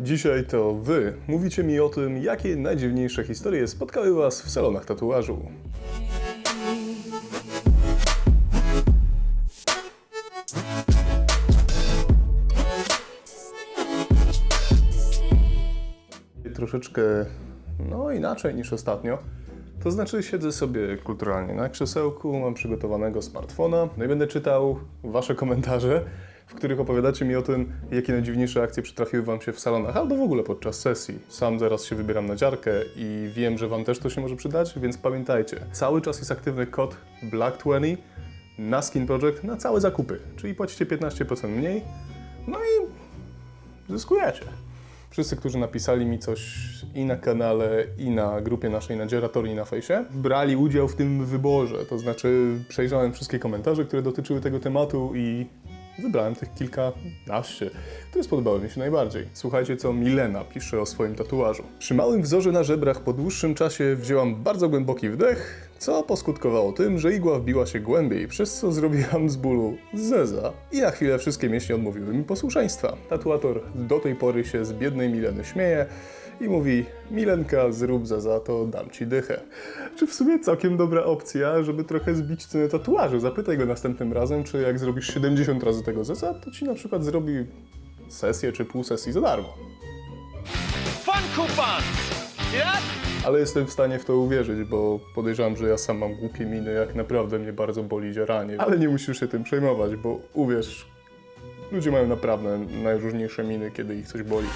Dzisiaj to wy mówicie mi o tym, jakie najdziwniejsze historie spotkały was w salonach tatuażu. Troszeczkę, no inaczej niż ostatnio. To znaczy siedzę sobie kulturalnie na krzesełku, mam przygotowanego smartfona, no i będę czytał wasze komentarze, w których opowiadacie mi o tym, jakie najdziwniejsze akcje przytrafiły wam się w salonach, albo w ogóle podczas sesji. Sam zaraz się wybieram na dziarkę i wiem, że wam też to się może przydać, więc pamiętajcie, cały czas jest aktywny kod BLACK20 na Skin Project na całe zakupy, czyli płacicie 15% mniej, no i zyskujecie. Wszyscy, którzy napisali mi coś i na kanale, i na grupie naszej na Dzieratori na fejsie, brali udział w tym wyborze. To znaczy, przejrzałem wszystkie komentarze, które dotyczyły tego tematu i wybrałem tych kilkanaście, które spodobały mi się najbardziej. Słuchajcie, co Milena pisze o swoim tatuażu. Przy małym wzorze na żebrach po dłuższym czasie wzięłam bardzo głęboki wdech, co poskutkowało tym, że igła wbiła się głębiej, przez co zrobiłam z bólu zeza. I na chwilę wszystkie mięśnie odmówiły mi posłuszeństwa. Tatuator do tej pory się z biednej Mileny śmieje i mówi Milenka, zrób zeza, to dam ci dychę. Czy w sumie całkiem dobra opcja, żeby trochę zbić cenę tatuażu. Zapytaj go następnym razem, czy jak zrobisz 70 razy tego zeza, to ci na przykład zrobi sesję czy pół sesji za darmo. Fun that? Ale jestem w stanie w to uwierzyć, bo podejrzewam, że ja sam mam głupie miny, jak naprawdę mnie bardzo boli dzieranie. Ale nie musisz się tym przejmować, bo uwierz, ludzie mają naprawdę najróżniejsze miny, kiedy ich coś boli.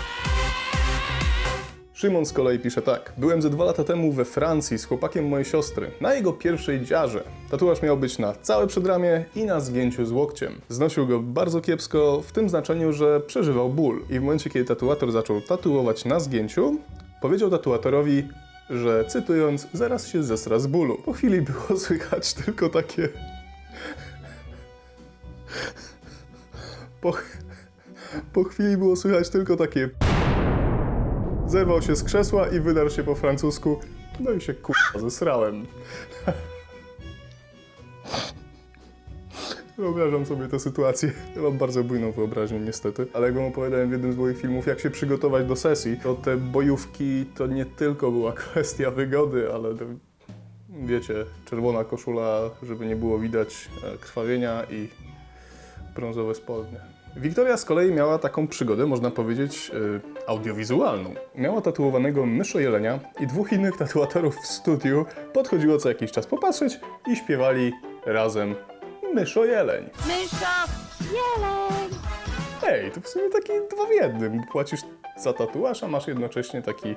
Szymon z kolei pisze tak. Byłem ze dwa lata temu we Francji z chłopakiem mojej siostry, na jego pierwszej dziarze. Tatuaż miał być na całe przedramię i na zgięciu z łokciem. Znosił go bardzo kiepsko, w tym znaczeniu, że przeżywał ból. I w momencie, kiedy tatuator zaczął tatuować na zgięciu, powiedział tatuatorowi, że cytując, zaraz się zesra z bólu. Po chwili było słychać tylko takie... Po, po chwili było słychać tylko takie... Zerwał się z krzesła i wydarł się po francusku. No i się kurwa zesrałem. Wyobrażam sobie tę sytuację. Ja mam bardzo bujną wyobraźnię niestety, ale jak wam opowiadałem w jednym z moich filmów, jak się przygotować do sesji, to te bojówki to nie tylko była kwestia wygody, ale wiecie, czerwona koszula, żeby nie było widać e, krwawienia i brązowe spodnie. Wiktoria z kolei miała taką przygodę, można powiedzieć, e, audiowizualną. Miała tatuowanego myszojelenia i dwóch innych tatuatorów w studiu podchodziło co jakiś czas popatrzeć i śpiewali razem myszojeleń. Mysza, jeleń. Ej, to w sumie taki dwa w jednym. Płacisz za tatuaż, a masz jednocześnie taki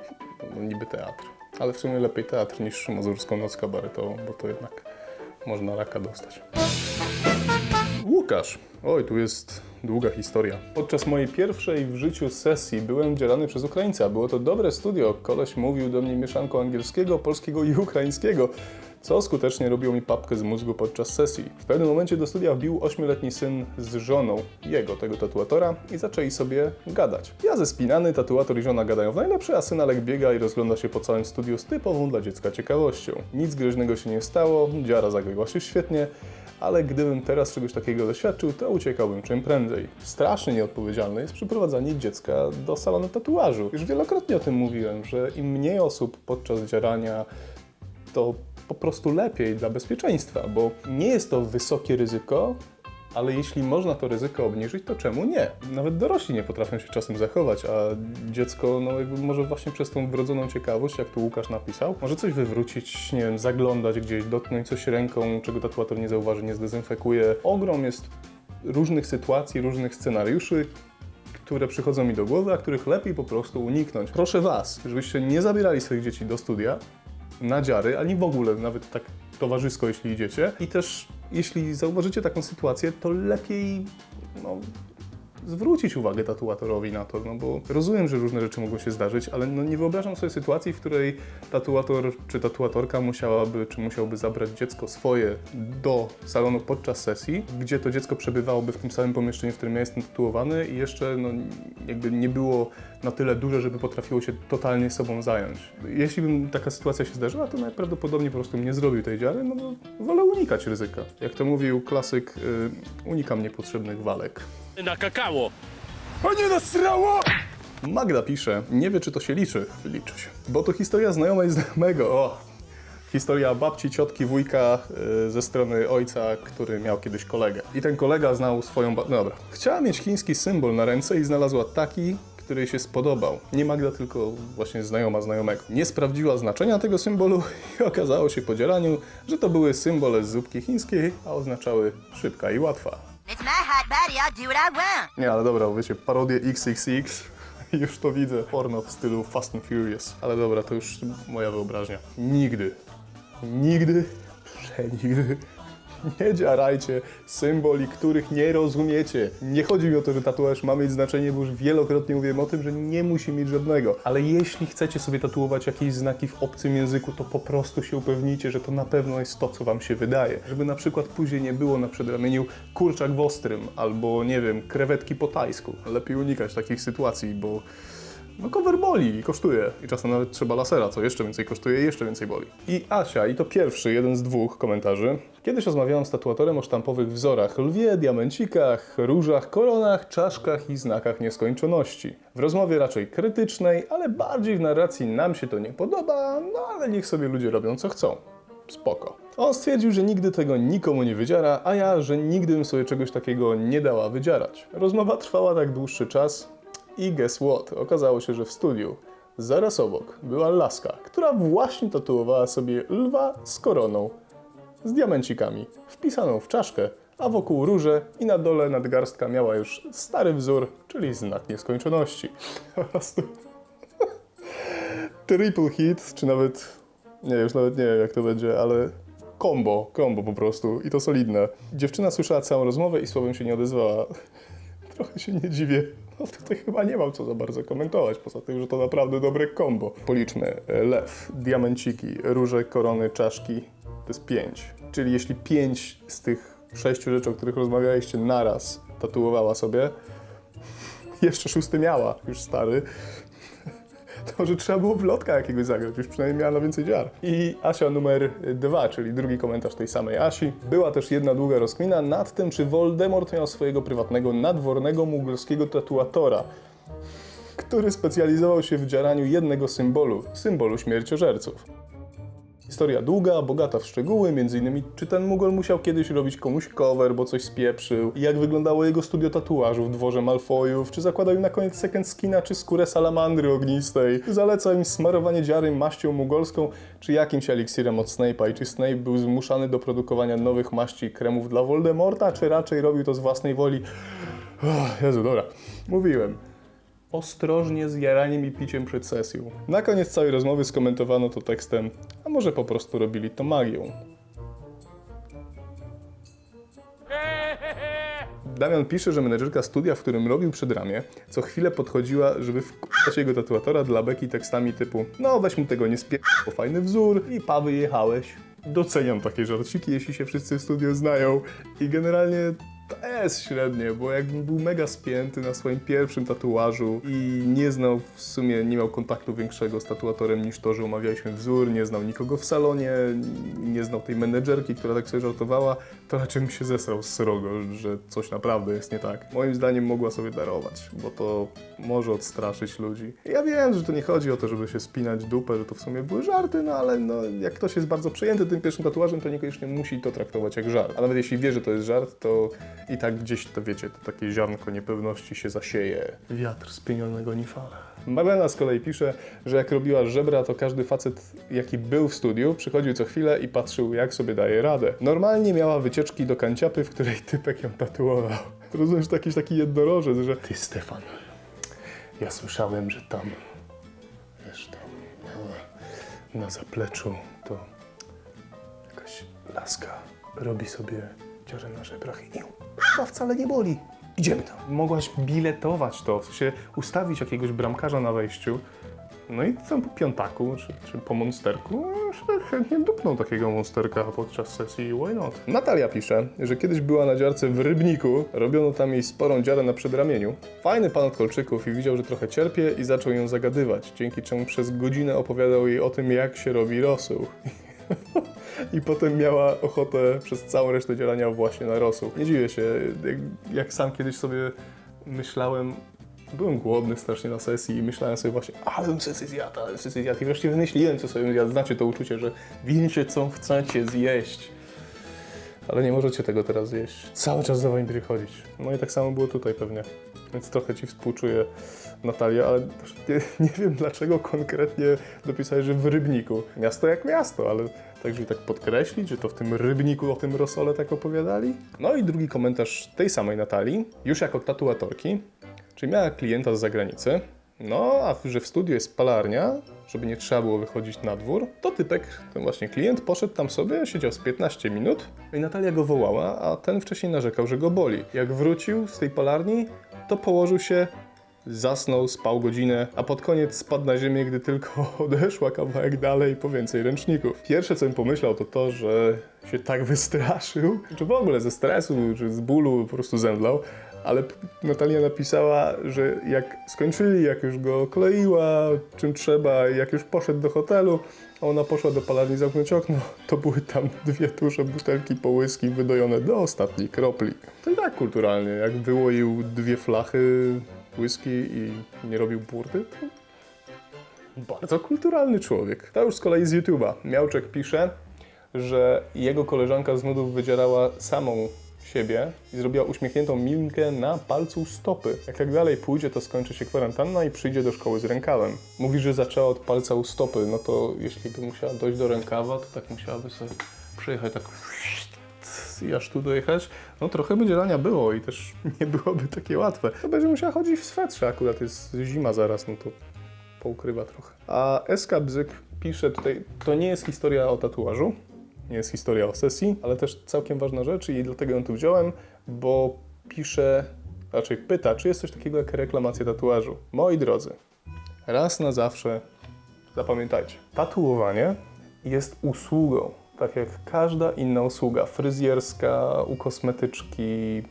no, niby teatr. Ale w sumie lepiej teatr niż Mazurską Noc Kabaretową, bo to jednak można raka dostać. Oj, tu jest długa historia. Podczas mojej pierwszej w życiu sesji byłem dzierany przez Ukraińca. Było to dobre studio. Koleś mówił do mnie mieszanką angielskiego, polskiego i ukraińskiego, co skutecznie robiło mi papkę z mózgu podczas sesji. W pewnym momencie do studia wbił ośmioletni syn z żoną jego, tego tatuatora, i zaczęli sobie gadać. Ja ze spinany, tatuator i żona gadają w najlepsze, a synalek biega i rozgląda się po całym studiu z typową dla dziecka ciekawością. Nic groźnego się nie stało, dziara zagrywa się świetnie, ale gdybym teraz czegoś takiego doświadczył, to uciekałbym czym prędzej. Strasznie nieodpowiedzialne jest przyprowadzanie dziecka do salonu tatuażu. Już wielokrotnie o tym mówiłem, że im mniej osób podczas dzierania, to po prostu lepiej dla bezpieczeństwa, bo nie jest to wysokie ryzyko, ale jeśli można to ryzyko obniżyć, to czemu nie? Nawet dorośli nie potrafią się czasem zachować, a dziecko no jakby może właśnie przez tą wrodzoną ciekawość, jak tu Łukasz napisał, może coś wywrócić, nie wiem, zaglądać gdzieś, dotknąć coś ręką, czego tatuator nie zauważy, nie zdezynfekuje. Ogrom jest różnych sytuacji, różnych scenariuszy, które przychodzą mi do głowy, a których lepiej po prostu uniknąć. Proszę Was, żebyście nie zabierali swoich dzieci do studia, na dziary, ani w ogóle, nawet tak towarzysko, jeśli idziecie. I też, jeśli zauważycie taką sytuację, to lepiej no, zwrócić uwagę tatuatorowi na to, no bo rozumiem, że różne rzeczy mogą się zdarzyć, ale no nie wyobrażam sobie sytuacji, w której tatuator czy tatuatorka musiałaby, czy musiałby zabrać dziecko swoje do salonu podczas sesji, gdzie to dziecko przebywałoby w tym samym pomieszczeniu, w którym ja jestem tatuowany i jeszcze no, jakby nie było na tyle duże, żeby potrafiło się totalnie sobą zająć. Jeśli bym taka sytuacja się zdarzyła, to najprawdopodobniej po prostu nie zrobił tej dziary, no bo wolę unikać ryzyka. Jak to mówił klasyk, y, unikam niepotrzebnych walek. Na kakao. A nie nasrało! Magda pisze, nie wie czy to się liczy. Liczy się. Bo to historia znajomej znajomego. O, Historia babci, ciotki, wujka y, ze strony ojca, który miał kiedyś kolegę. I ten kolega znał swoją... Ba- no dobra. Chciała mieć chiński symbol na ręce i znalazła taki, który jej się spodobał. Nie Magda, tylko właśnie znajoma znajomego. Nie sprawdziła znaczenia tego symbolu i okazało się po dzieraniu, że to były symbole z zupki chińskiej, a oznaczały szybka i łatwa. It's my hot body, I'll do what I want. Nie, ale dobra, wiecie, parodię XXX. Już to widzę. Porno w stylu Fast and Furious. Ale dobra, to już moja wyobraźnia. Nigdy, nigdy, przenigdy nie dziarajcie symboli, których nie rozumiecie. Nie chodzi mi o to, że tatuaż ma mieć znaczenie, bo już wielokrotnie mówiłem o tym, że nie musi mieć żadnego. Ale jeśli chcecie sobie tatuować jakieś znaki w obcym języku, to po prostu się upewnijcie, że to na pewno jest to, co wam się wydaje. Żeby na przykład później nie było na przedramieniu kurczak w ostrym, albo nie wiem, krewetki po tajsku. Lepiej unikać takich sytuacji, bo no cover boli i kosztuje. I czasem nawet trzeba lasera, co jeszcze więcej kosztuje i jeszcze więcej boli. I Asia, i to pierwszy, jeden z dwóch komentarzy. Kiedyś rozmawiałam z tatuatorem o sztampowych wzorach, lwie, diamencikach, różach, koronach, czaszkach i znakach nieskończoności. W rozmowie raczej krytycznej, ale bardziej w narracji nam się to nie podoba, no ale niech sobie ludzie robią co chcą. Spoko. On stwierdził, że nigdy tego nikomu nie wydziara, a ja, że nigdy bym sobie czegoś takiego nie dała wydzierać. Rozmowa trwała tak dłuższy czas i guess what? Okazało się, że w studiu zaraz obok była laska, która właśnie tatuowała sobie lwa z koroną, z diamencikami, wpisaną w czaszkę, a wokół róże i na dole nadgarstka miała już stary wzór, czyli znak nieskończoności. Po prostu triple hit, czy nawet, nie już nawet nie wiem jak to będzie, ale combo, combo po prostu i to solidne. Dziewczyna słyszała całą rozmowę i słowem się nie odezwała. Trochę się nie dziwię. No tutaj chyba nie mam co za bardzo komentować, poza tym, że to naprawdę dobre combo. Policzmy. Lew, diamenciki, róże, korony, czaszki. To jest pięć. Czyli jeśli pięć z tych sześciu rzeczy, o których rozmawialiście naraz tatuowała sobie, jeszcze szósty miała, już stary, to może trzeba było wlotka jakiegoś zagrać, już przynajmniej miała na więcej dziar. I Asia numer dwa, czyli drugi komentarz tej samej Asi. Była też jedna długa rozkmina nad tym, czy Voldemort miał swojego prywatnego, nadwornego mugolskiego tatuatora, który specjalizował się w dzieraniu jednego symbolu, symbolu śmierciożerców. Historia długa, bogata w szczegóły, m.in. czy ten Mugol musiał kiedyś robić komuś cover, bo coś spieprzył, jak wyglądało jego studio tatuażu w dworze Malfoyów, czy zakładał im na koniec second skina, czy skórę salamandry ognistej, zalecał im smarowanie dziary maścią mugolską, czy jakimś eliksirem od Snape'a i czy Snape był zmuszany do produkowania nowych maści i kremów dla Voldemorta, czy raczej robił to z własnej woli. Oh, Jezu, dobra. Mówiłem. Ostrożnie z jaraniem i piciem przed sesją. Na koniec całej rozmowy skomentowano to tekstem, a może po prostu robili to magią. Damian pisze, że menedżerka studia, w którym robił przedramię, co chwilę podchodziła, żeby wkurzać jego tatuatora dla beki tekstami typu no weź mu tego nie spie... bo fajny wzór i pa wyjechałeś. Doceniam takie żarciki, jeśli się wszyscy w studiu znają i generalnie to jest średnie, bo jakbym był mega spięty na swoim pierwszym tatuażu i nie znał w sumie, nie miał kontaktu większego z tatuatorem niż to, że omawialiśmy wzór, nie znał nikogo w salonie, nie znał tej menedżerki, która tak sobie żartowała, to raczej bym się zesrał z srogo, że coś naprawdę jest nie tak. Moim zdaniem mogła sobie darować, bo to może odstraszyć ludzi. Ja wiem, że to nie chodzi o to, żeby się spinać dupę, że to w sumie były żarty, no ale no, jak ktoś jest bardzo przejęty tym pierwszym tatuażem, to niekoniecznie musi to traktować jak żart. A nawet jeśli wie, że to jest żart, to i tak gdzieś to wiecie, to takie ziarnko niepewności się zasieje. Wiatr z pieniążnego nie fala. Marlena z kolei pisze, że jak robiła żebra, to każdy facet, jaki był w studiu, przychodził co chwilę i patrzył, jak sobie daje radę. Normalnie miała wycieczki do kanciapy, w której typek ją tatuował. Rozumiesz, to jakiś taki jednorożec, że ty Stefan, ja słyszałem, że tam, wiesz, tam na, na zapleczu to jakaś laska robi sobie dziarę na żebrach i chyba wcale nie boli. Idziemy tam. Mogłaś biletować to, w sensie ustawić jakiegoś bramkarza na wejściu, no i tam po piątaku, czy, czy po monsterku, no, chętnie dupną takiego monsterka podczas sesji, why not? Natalia pisze, że kiedyś była na dziarce w Rybniku, robiono tam jej sporą dziarę na przedramieniu. Fajny pan od kolczyków i widział, że trochę cierpie i zaczął ją zagadywać, dzięki czemu przez godzinę opowiadał jej o tym, jak się robi rosół. I potem miała ochotę przez całą resztę działania właśnie na rosół. Nie dziwię się, jak, jak sam kiedyś sobie myślałem Byłem głodny strasznie na sesji i myślałem sobie właśnie, ale bym sesję zjadł, ale bym sesję zjadł. I wreszcie wymyśliłem, co sobie zjadł. Znacie to uczucie, że wiecie, co chcecie zjeść. Ale nie możecie tego teraz zjeść. Cały czas za wami będzie chodzić. No i tak samo było tutaj pewnie. Więc trochę ci współczuję, Natalia, ale nie, nie wiem dlaczego konkretnie dopisałeś, że w Rybniku. Miasto jak miasto, ale tak, żeby tak podkreślić, że to w tym Rybniku o tym rosole tak opowiadali. No i drugi komentarz tej samej Natalii, już jako tatuatorki, czyli miała klienta z zagranicy. No, a że w studiu jest palarnia, żeby nie trzeba było wychodzić na dwór, to typek, ten właśnie klient, poszedł tam sobie, siedział z 15 minut i Natalia go wołała, a ten wcześniej narzekał, że go boli. Jak wrócił z tej palarni, to położył się, zasnął, spał godzinę, a pod koniec spadł na ziemię, gdy tylko odeszła kawałek dalej po więcej ręczników. Pierwsze, co bym pomyślał, to to, że się tak wystraszył, czy w ogóle ze stresu, czy z bólu po prostu zemdlał, ale Natalia napisała, że jak skończyli, jak już go kleiła, czym trzeba, jak już poszedł do hotelu, a ona poszła do palarni zamknąć okno, to były tam dwie duże butelki po whisky wydojone do ostatniej kropli. To i tak kulturalnie, jak wyłoił dwie flachy whisky i nie robił burdy, to bardzo kulturalny człowiek. To już z kolei z YouTube'a. Miałczek pisze, że jego koleżanka z nudów wydzierała samą siebie i zrobiła uśmiechniętą minkę na palcu stopy. Jak tak dalej pójdzie, to skończy się kwarantanna i przyjdzie do szkoły z rękawem. Mówi, że zaczęła od palca u stopy, no to jeśli by musiała dojść do rękawa, to tak musiałaby sobie przyjechać tak i aż tu dojechać, no trochę by dzierania było i też nie byłoby takie łatwe. To będzie musiała chodzić w swetrze, akurat jest zima zaraz, no to poukrywa trochę. A SK Bzyk pisze tutaj, to nie jest historia o tatuażu, jest historia o sesji, ale też całkiem ważna rzecz i dlatego ją tu wziąłem, bo pisze, raczej pyta, czy jest coś takiego jak reklamacja tatuażu. Moi drodzy, raz na zawsze zapamiętajcie, tatuowanie jest usługą, tak jak każda inna usługa, fryzjerska, u kosmetyczki,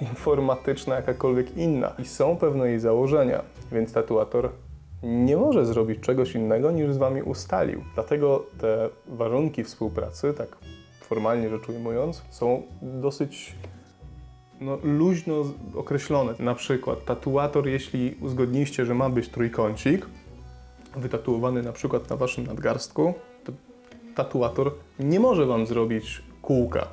informatyczna, jakakolwiek inna. I są pewne jej założenia, więc tatuator nie może zrobić czegoś innego niż z wami ustalił. Dlatego te warunki współpracy, tak formalnie rzecz ujmując, są dosyć no, luźno określone. Na przykład tatuator, jeśli uzgodniliście, że ma być trójkącik, wytatuowany na przykład na waszym nadgarstku, to tatuator nie może wam zrobić kółka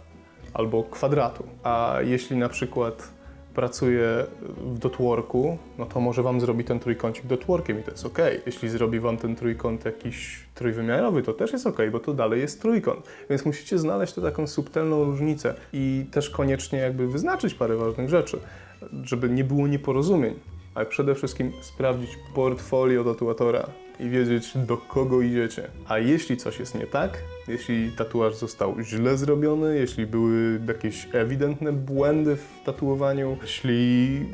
albo kwadratu. A jeśli na przykład pracuje w dotworku, no to może wam zrobi ten trójkącik dotworkiem i to jest ok. Jeśli zrobi wam ten trójkąt jakiś trójwymiarowy, to też jest ok, bo to dalej jest trójkąt. Więc musicie znaleźć tu taką subtelną różnicę i też koniecznie jakby wyznaczyć parę ważnych rzeczy, żeby nie było nieporozumień. Ale przede wszystkim sprawdzić portfolio tatuatora i wiedzieć, do kogo idziecie. A jeśli coś jest nie tak, jeśli tatuaż został źle zrobiony, jeśli były jakieś ewidentne błędy w tatuowaniu, jeśli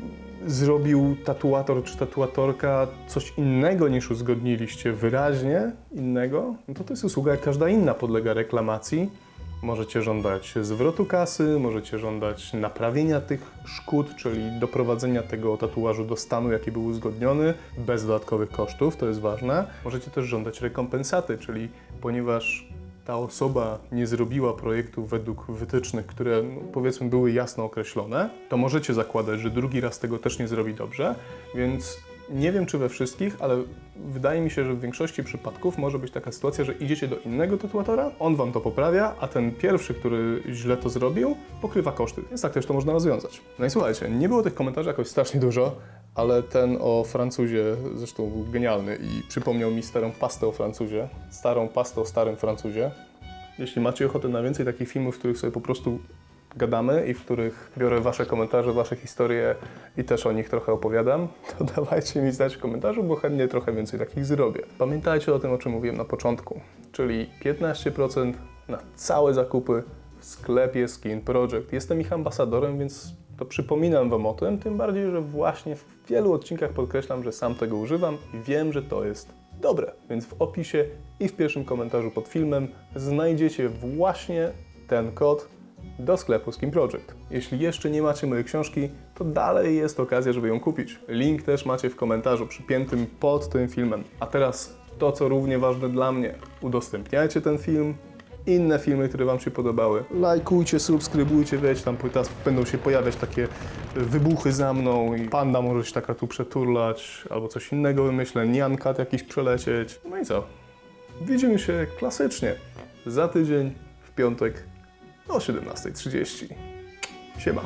zrobił tatuator czy tatuatorka coś innego niż uzgodniliście, wyraźnie innego, no to to jest usługa jak każda inna, podlega reklamacji. Możecie żądać zwrotu kasy, możecie żądać naprawienia tych szkód, czyli doprowadzenia tego tatuażu do stanu, jaki był uzgodniony, bez dodatkowych kosztów, to jest ważne. Możecie też żądać rekompensaty, czyli ponieważ ta osoba nie zrobiła projektu według wytycznych, które no, powiedzmy były jasno określone, to możecie zakładać, że drugi raz tego też nie zrobi dobrze, więc nie wiem czy we wszystkich, ale wydaje mi się, że w większości przypadków może być taka sytuacja, że idziecie do innego tatuatora, on wam to poprawia, a ten pierwszy, który źle to zrobił, pokrywa koszty. Więc tak też to można rozwiązać. No i słuchajcie, nie było tych komentarzy jakoś strasznie dużo, ale ten o Francuzie zresztą był genialny i przypomniał mi starą pastę o Francuzie, starą pastę o starym Francuzie. Jeśli macie ochotę na więcej takich filmów, w których sobie po prostu gadamy i w których biorę wasze komentarze, wasze historie i też o nich trochę opowiadam, to dawajcie mi znać w komentarzu, bo chętnie trochę więcej takich zrobię. Pamiętajcie o tym, o czym mówiłem na początku, czyli 15% na całe zakupy w sklepie Skin Project. Jestem ich ambasadorem, więc to przypominam wam o tym, tym bardziej, że właśnie w wielu odcinkach podkreślam, że sam tego używam i wiem, że to jest dobre. Więc w opisie i w pierwszym komentarzu pod filmem znajdziecie właśnie ten kod do sklepu Skin Project. Jeśli jeszcze nie macie mojej książki, to dalej jest okazja, żeby ją kupić. Link też macie w komentarzu przypiętym pod tym filmem. A teraz to, co równie ważne dla mnie. Udostępniajcie ten film, inne filmy, które Wam się podobały. Lajkujcie, subskrybujcie, wiecie, tam teraz będą się pojawiać takie wybuchy za mną i panda może się taka tu przeturlać, albo coś innego wymyślę, niankat jakiś przelecieć. No i co? Widzimy się klasycznie za tydzień w piątek o 17.30. Siema.